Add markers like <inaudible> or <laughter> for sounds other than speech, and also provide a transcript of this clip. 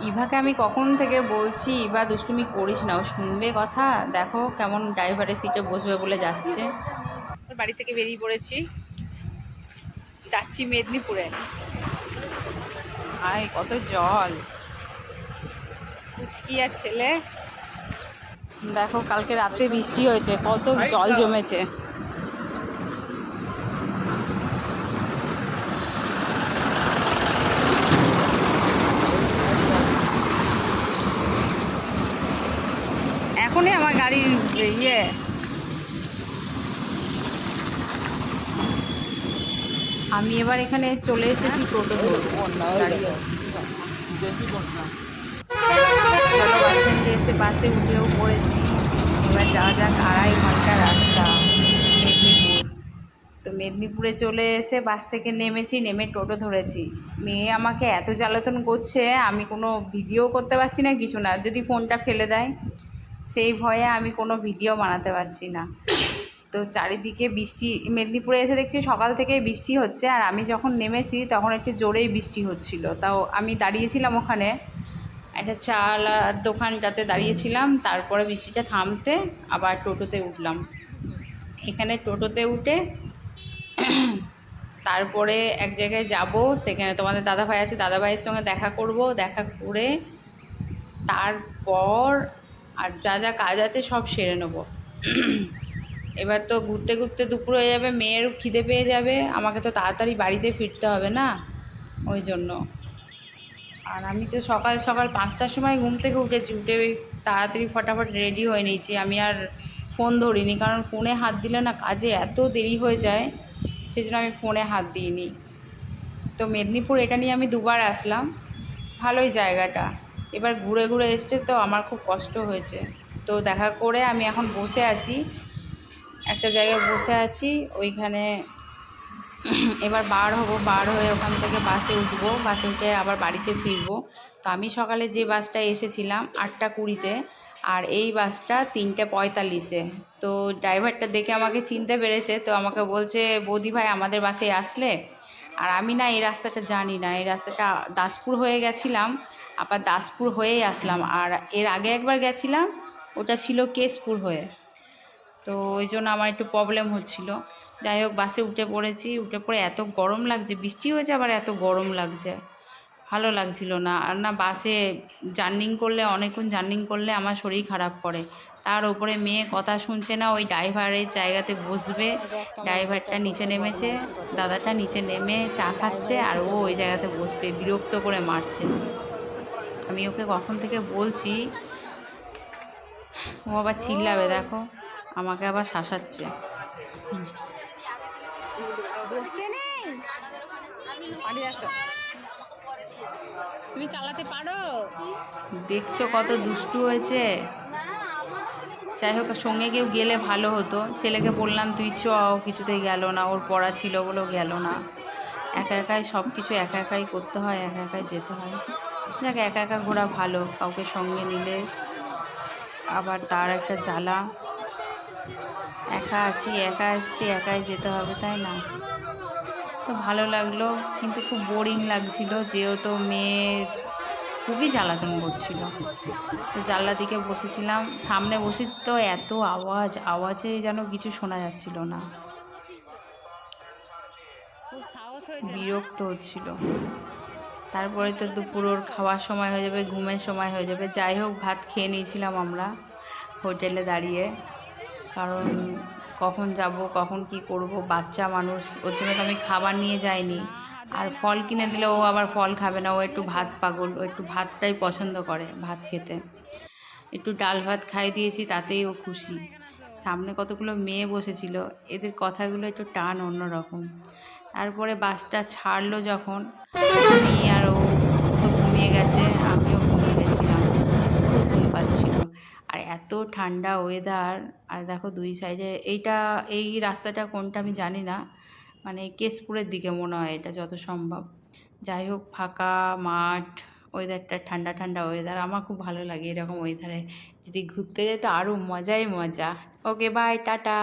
ইভাকে আমি কখন থেকে বলছি ইভা দুষ্টুমি করিস না ও শুনবে কথা? দেখো কেমন ড্রাইভারের সিটে বসবে বলে যাচ্ছে। বাড়ি থেকে বেরিয়ে পড়েছি। যাচ্ছি মেদিনীপুরে। আয় কত জল। কুচকি আর ছেলে। দেখো কালকে রাতে বৃষ্টি হয়েছে কত জল জমেছে। গাড়ির ইয়ে। আমি এবার এখানে চলে এসেছি টোটো এসে বাসে উঠেও পড়েছি। এবার যাওয়া যাক আড়াই ঘণ্টা রাস্তা। মেদিনীপুর। তো মেদিনীপুরে চলে এসে বাস থেকে নেমেছি, নেমে টোটো ধরেছি। মেয়ে আমাকে এত জ্বালাতন করছে, আমি কোনো ভিডিও করতে পারছি না, কিছু না। যদি ফোনটা ফেলে দেয় সেই ভয়ে আমি কোনো ভিডিও বানাতে পারছি না। তো চারিদিকে বৃষ্টি, মেদিনীপুরে এসে দেখছি সকাল থেকে বৃষ্টি হচ্ছে আর আমি যখন নেমেছি তখন একটু জোরেই বৃষ্টি হচ্ছিল। তাও আমি দাঁড়িয়েছিলাম ওখানে, একটা চাল আর দোকানটাতে দাঁড়িয়েছিলাম, তারপরে বৃষ্টিটা থামতে আবার টোটোতে উঠলাম। এখানে টোটোতে উঠে তারপরে এক জায়গায় যাব, সেখানে তোমাদের দাদাভাই আছে, দাদাভাইয়ের সঙ্গে দেখা করব, দেখা করে তারপর আর যা যা কাজ আছে সব সেরে নেব। এবার তো ঘুরতে ঘুরতে দুপুর হয়ে যাবে মেয়ের খিদে পেয়ে যাবে, আমাকে তো তাড়াতাড়ি বাড়িতে ফিরতে হবে না? ওই জন্য। আর আমি তো সকাল সকাল পাঁচটার সময় ঘুম থেকে উঠেছি, উঠে তাড়াতাড়ি ফটাফট রেডি হয়ে নিয়েছি। আমি আর ফোন ধরিনি, কারণ ফোনে হাত দিলে না কাজে এত দেরি হয়ে যায় সেই জন্য আমি ফোনে হাত দিইনি। তো মেদিনীপুর এটা নিয়ে আমি দুবার আসলাম, ভালোই জায়গাটা। এবার ঘুরে ঘুরে এসছে তো আমার খুব কষ্ট হয়েছে। তো দেখা করে আমি এখন বসে আছি। একটা জায়গায় বসে আছি, ওইখানে <clears throat> এবার বার হব, বার হয়ে ওখান থেকে বাসে উঠবো। বাসে উঠে আবার বাড়িতে ফিরবো। তো আমি সকালে যে বাসটায় এসেছিলাম আটটা কুড়িতে, আর এই বাসটা তিনটে পঁয়তাল্লিশে। তো ড্রাইভারটা দেখে আমাকে চিনতে পেরেছে, তো আমাকে বলছে, বৌদি ভাই, আমাদের বাসে আসলে? আর আমি না এই রাস্তাটা জানি না, এই রাস্তাটা দাসপুর হয়ে গেছিলাম, আবার দাসপুর হয়েই আসলাম। আর এর আগে একবার গেছিলাম, ওটা ছিল কেশপুর হয়ে। তো ওই জন্য আমার একটু প্রবলেম হচ্ছিল। যাই হোক, বাসে উঠে পড়েছি, উঠে পড়ে এত গরম লাগছে, বৃষ্টি হয়েছে, আবার এত গরম লাগছে। ভালো লাগছিল না। আর না বাসে জার্নিং করলে অনেকক্ষণ জার্নিং করলে আমার শরীর খারাপ করে। তার উপরে মেয়ে কথা শুনছে না ওই ড্রাইভারের জায়গাতে বসবে। ড্রাইভারটা নিচে নেমেছে দাদাটা নিচে নেমে চা খাচ্ছে আর ও ওই জায়গাতে বসবে বিরক্ত করে মারছে। আমি ওকে কখন থেকে বলছি ও আবার চিল্লাবে দেখো। আমাকে আবার শাসাচ্ছে। বসতে নেই? তুমি চালাতে পারো? দেখছ কত দুষ্টু হয়েছে। যাই হোক, সঙ্গে কেউ গেলে ভালো হতো। ছেলেকে বললাম, তুই চ কিছুতেই গেল না। ওর পড়া ছিল বলেও গেল না। একা একাই সব কিছু একা একাই করতে হয়, একা একাই যেতে হয়। যাক, একা একা ঘোরা ভালো। কাউকে সঙ্গে নিলে আবার তার একটা জ্বালা। একা আছি, একা এসছি, একাই যেতে হবে, তাই না? তো ভালো লাগল কিন্তু খুব বোরিং লাগছিল যেহেতু মেয়ে খুবই জ্বালাতন করছিল। তো জানলা দিকে বসেছিলাম সামনে বসে তো এত আওয়াজ আওয়াজে যেন কিছু শোনা যাচ্ছিল না। বিরক্ত হচ্ছিল। তারপরে তো দুপুর ওর খাওয়ার সময় হয়ে যাবে ঘুমের সময় হয়ে যাবে। যাই হোক ভাত খেয়ে নিয়েছিলাম আমরা হোটেলে দাঁড়িয়ে কারণ কখন যাব, কখন কি করব, বাচ্চা মানুষ, ওর জন্য তো আমি খাবার নিয়ে যাইনি। আর ফল কিনে দিলে ও আবার ফল খাবে না, ও একটু ভাত পাগল, ও একটু ভাতটাই পছন্দ করে ভাত খেতে। একটু ডাল ভাত খাই দিয়েছি, তাতেই ও খুশি। সামনে কতগুলো মেয়ে বসেছিল, এদের কথাগুলো একটু টান অন্যরকম। তারপরে বাসটা ছাড়লো যখন আর ও তো ঘুমিয়ে গেছে আমিও ঘুমিয়ে গেছিলাম খুব ঘুম পাচ্ছিল আর এত ঠান্ডা ওয়েদার আর দেখো দুই সাইডে এইটা, এই রাস্তাটা কোনটা আমি জানি না মানে কেশপুরের দিকে মনে হয় এটা যত সম্ভব। যাই হোক, ফাঁকা, মাঠ ওয়েদারটা ঠান্ডা ঠান্ডা ওয়েদার আমার খুব ভালো লাগে এরকম ওয়েদারে যদি ঘুরতে যাই তো আরও মজাই মজা। Okay bye tata.